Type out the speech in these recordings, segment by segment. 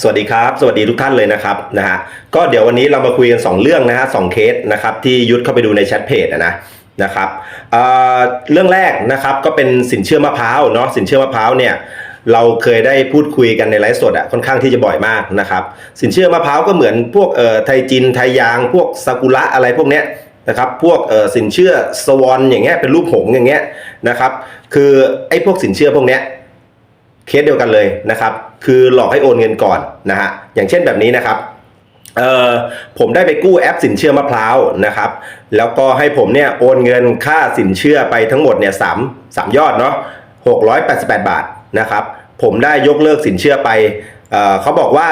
สวัสดีครับ สวัสดีทุกท่านเลยนะครับนะฮะก็เดี๋ยววันนี้เรามาคุยกัน 2 เรื่องนะฮะสองเคสนะครับที่ยุทธเข้าไปดูในแชทเพจนะนะครับเอ่อเรื่องแรกนะครับก็เป็นสินเชื่อมะพร้าวเนาะสินเชื่อมะพร้าวเนี่ยเราเคยได้พูดคุยกันในไลฟ์สดอะค่อนข้างที่จะบ่อยมากนะครับสินเชื่อมะพร้าวก็เหมือนพวกเอ่อไทยจินไทยยางพวกซากุระอะไรพวกเนี้ยนะครับพวกเอ่อสินเชื่อสวอนอย่างเงี้ยเป็นรูปหงอย่างเงี้ยนะครับคือไอ้พวกสินเชื่อพวกเนี้ยเคสเดียวกันเลยนะครับ คือหลอกให้โอนเงินก่อนนะฮะอย่างเช่นแบบนี้นะครับเออผมได้ไปกู้แอปสินเชื่อมะพร้าวนะครับ แล้วก็ให้ผมเนี่ยโอนเงินค่าสินเชื่อไปทั้งหมดเนี่ยสามสามยอดเนาะ688บแปดบาทนะครับผมได้ยกเลิกสินเชื่อไปเออเขาบอกว่า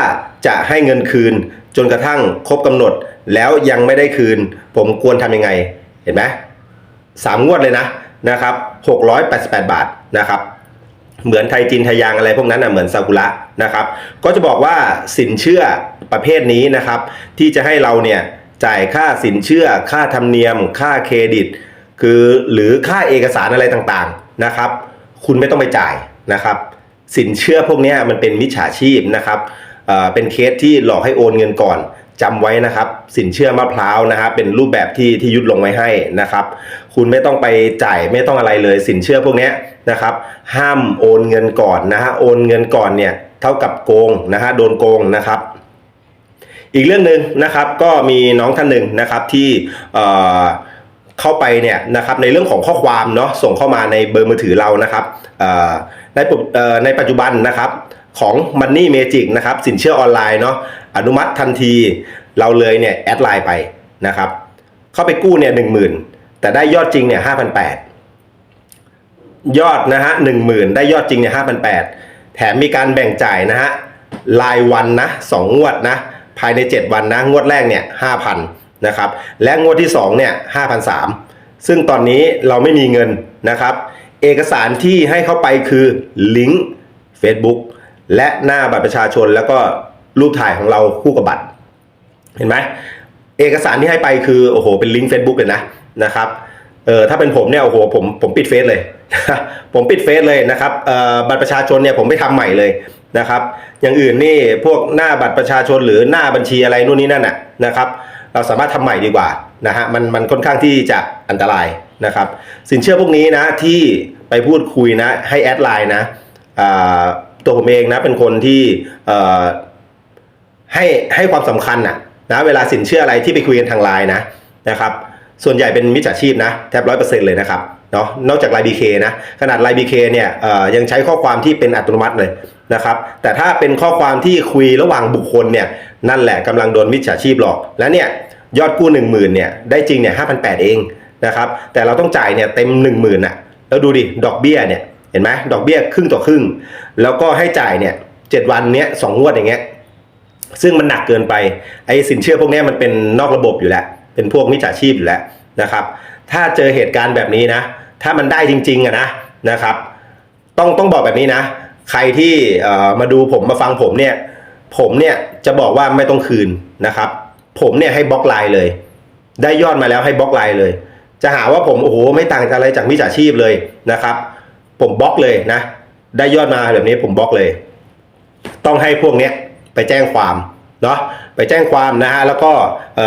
จะให้เงินคืนจนกระทั่งครบกำหนด แล้วยังไม่ได้คืน ผมควรทำยังไง เห็นไหมสามงวดเลยนะนะครับ688บาทนะครับ เหมือนไทยจีนไทยยางอะไรพวกนั้นอะเหมือนซากุระนะครับ ก็จะบอกว่าสินเชื่อประเภทนี้นะครับ ที่จะให้เราเนี่ยจ่ายค่าสินเชื่อ ค่าธรรมเนียม ค่าเครดิต คือหรือค่าเอกสารอะไรต่างๆนะครับ คุณไม่ต้องไปจ่ายนะครับ สินเชื่อพวกนี้มันเป็นมิจฉาชีพนะครับเป็นเคสที่หลอกให้โอนเงินก่อน จำไว้นะครับ สินเชื่อมะพร้าวนะครับเป็นรูปแบบที่ที่ยุดลงไว้ให้นะครับ คุณไม่ต้องไปจ่ายไม่ต้องอะไรเลยสินเชื่อพวกนี้นะครับ ห้ามโอนเงินก่อนนะฮะโอนเงินก่อนเนี่ยเท่ากับโกงนะฮะโดนโกงนะครับอีกเรื่องหนึ่งนะครับก็มีน้องท่านหนึ่งนะครับที่เอ่อเข้าไปเนี่ยนะครับในเรื่องของข้อความเนาะส่งเข้ามาในเบอร์มือถือเรานะครับในปุเอ่อในปัจจุบันนะครับของ Money Magic นะครับสินเชื่อออนไลน์เนาะ อนุมัติทันที เราเลยเนี่ยแอดไลน์ไปนะครับ เข้าไปกู้เนี่ยหนึ่งหมื่นแต่ได้ยอดจริงเนี่ยห้าพันแปดยอดนะฮะหนึ่งหมื่นได้ยอดจริงเนี่ยห้าพันแปดแถมมีการแบ่งจ่ายนะฮะรายวันนะสองงวดนะภายใน 7 วันนะงวดแรกเนี่ยห้าพันนะครับ และงวดที่2เนี่ยห้าพันสามซึ่งตอนนี้เราไม่มีเงินนะครับ เอกสารที่ให้เข้าไปคือลิงก์ Facebook และหน้าบัตรประชาชนแล้วก็ รูปถ่ายของเราคู่กับบัตร เห็นไหมเอกสารที่ให้ไปคือโอ้โหเป็นลิงก์ Facebook เลยนะนะครับเออถ้าเป็นผมเนี่ยโอ้โหผมผมปิดเฟซเลยผมปิดเฟซเลยนะครับเอ่อบัตรประชาชนเนี่ยผมไม่ทำใหม่เลยนะครับ อย่างอื่นนี่พวกหน้าบัตรประชาชนหรือหน้าบัญชีอะไรนู่นนี่นั่นน่ะนะครับ เราสามารถทำใหม่ดีกว่านะฮะมันมันค่อนข้างที่จะอันตรายนะครับ สินเชื่อพวกนี้นะที่ไปพูดคุยนะให้แอดไลน์นะอ่าตัวผมเองนะเป็นคนที่เอ่อ ให้ให้ความสำคัญนะนะเวลาสินเชื่ออะไรที่ไปคุยกันทางไลน์นะนะครับส่วนใหญ่เป็นมิจฉาชีพนะแทบร้อยเปอร์เซ็นต์เลยนะครับเนาะนอกจากไลน์บีเคนะขนาดไลน์บีเคเนี่ยยังใช้ข้อความที่เป็นอัตโนมัติเลยนะครับแต่ถ้าเป็นข้อความที่คุยระหว่างบุคคลเนี่ยนั่นแหละกำลังโดนมิจฉาชีพหลอก และเนี่ยยอดกู้1 0,000เนี่ยได้จริงเนี่ยห้าพันแปดเองนะครับแต่เราต้องจ่ายเนี่ยเต็ม1 0,000น่ะแล้วดูดิดอกเบี้ยเนี่ยเห็นไหมดอกเบี้ยครึ่งต่อครึ่ง แล้วก็ให้จ่ายเนี่ยเจ็ดวันเนี้ยสองงวดอย่างเงี้ย ซึ่งมันหนักเกินไปไอ้สินเชื่อพวกนี้มันเป็นนอกระบบอยู่แล้ว เป็นพวกมิจฉาชีพอยู่แล้วนะครับ ถ้าเจอเหตุการณ์แบบนี้นะ ถ้ามันได้จริงๆอะนะนะครับ ต้องต้องบอกแบบนี้นะ ใครที่มาดูผมมาฟังผมเนี่ย ผมเนี่ยจะบอกว่าไม่ต้องคืนนะครับ ผมเนี่ยให้บล็อกไลน์เลย ได้ยอดมาแล้วให้บล็อกไลน์เลย จะหาว่าผมโอ้โหไม่ต่างจากอะไรจากมิจฉาชีพเลยนะครับ ผมบล็อกเลยนะ ได้ยอดมาแบบนี้ผมบล็อกเลย ต้องให้พวกเนี้ย แจ้งความเนาะไปแจ้งความนะฮะแล้วก็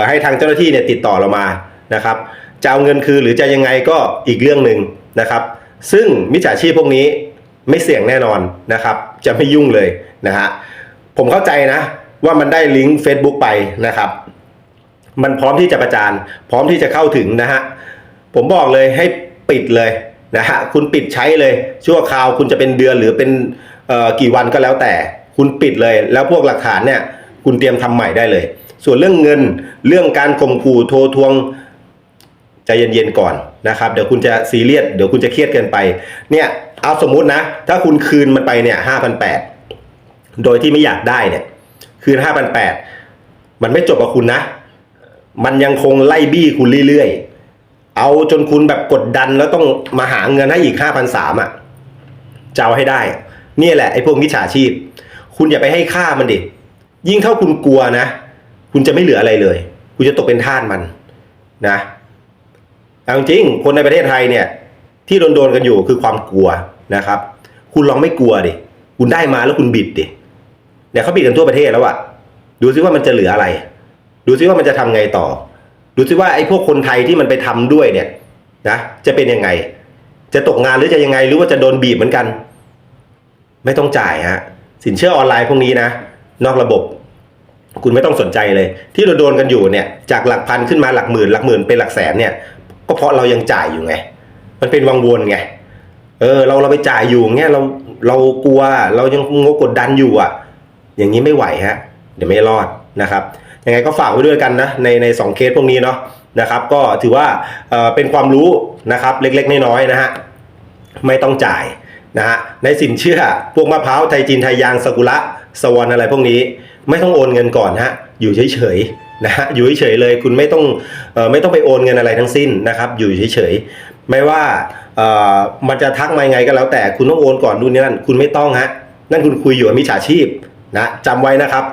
ให้ทางเจ้าหน้าที่เนี่ยติดต่อเรามานะครับจะเอาเงินคืนหรือจะยังไงก็อีกเรื่องหนึ่งนะครับ ซึ่งมิจฉาชีพพวกนี้ไม่เสี่ยงแน่นอนนะครับ จะไม่ยุ่งเลยนะฮะผมเข้าใจนะว่ามันได้ลิงก์ Facebook ไปนะครับ มันพร้อมที่จะประจานพร้อมที่จะเข้าถึงนะฮะผมบอกเลยให้ปิดเลยนะฮะคุณปิดใช้เลยชั่วคราวคุณจะเป็นเดือนหรือเป็นเอ่อกี่วันก็แล้วแต่ คุณปิดเลย แล้วพวกหลักฐานเนี่ยคุณเตรียมทำใหม่ได้เลย ส่วนเรื่องเงินเรื่องการข่มขู่โทรทวงใจเย็นๆก่อนนะครับ เดี๋ยวคุณจะซีเรียสเดี๋ยวคุณจะเครียดเกินไป เนี่ยเอาสมมุตินะ ถ้าคุณคืนมันไปเนี่ยห้าพันแปดโดยที่ไม่อยากได้เนี่ย คืนห้าพันแปดมันไม่จบกับคุณนะ มันยังคงไล่บี้คุณเรื่อยๆ เอาจนคุณแบบกดดันแล้วต้องมาหาเงินให้อีกห้าพันสามอะจะเอาให้ได้ นี่แหละไอ้พวกมิจฉาชีพ คุณอย่าไปให้ค่ามันดิยิ่งเท่าคุณกลัวนะ คุณจะไม่เหลืออะไรเลย คุณจะตกเป็นทาสมันนะเอาจริงๆคนในประเทศไทยเนี่ย ที่โดนๆกันอยู่คือความกลัวนะครับ คุณลองไม่กลัวดิคุณได้มาแล้วคุณบิดดิเนี่ยเขาปิดกันทั่วประเทศแล้วอะดูซิว่ามันจะเหลืออะไร ดูซิว่ามันจะทำไงต่อ ดูซิว่าไอ้พวกคนไทยที่มันไปทำด้วยเนี่ยนะจะเป็นยังไง จะตกงานหรือจะยังไงหรือว่าจะโดนบีบเหมือนกัน ไม่ต้องจ่ายฮะ สินเชื่อออนไลน์พวกนี้นะ นอกระบบ คุณไม่ต้องสนใจเลย ที่เราโดนกันอยู่เนี่ย จากหลักพันขึ้นมาหลักหมื่น หลักหมื่นเป็นหลักแสนเนี่ย ก็เพราะเรายังจ่ายอยู่ไง มันเป็นวังวนไง เออ เราเราไปจ่ายอยู่เงี้ยเราเรากลัวเรายังงกกดดันอยู่อะ อย่างนี้ไม่ไหวฮะ เดี๋ยวไม่รอดนะครับยังไงก็ฝากไว้ด้วยกันนะในในสองเคสพวกนี้เนาะนะครับ ก็ถือว่าเออเป็นความรู้นะครับ เล็กๆน้อยๆนะฮะไม่ต้องจ่าย นะฮะในสินเชื่อพวกมะพร้าวไทยจีนไทยยางสกุระสวรรค์อะไรพวกนี้ไม่ต้องโอนเงินก่อนฮะอยู่เฉยๆนะฮะอยู่เฉยๆเลยคุณไม่ต้องออไม่ต้องไปโอนเงินอะไรทั้งสิ้นนะครับ อยู่เฉยๆไม่ว่ามันจะทักมายังไงก็แล้วแต่คุณต้องโอนก่อนนู่นนี่นั่นคุณไม่ต้องฮะนั่นคุณคุยอยู่กับมิจฉาชีพนะจำไว้นะครับ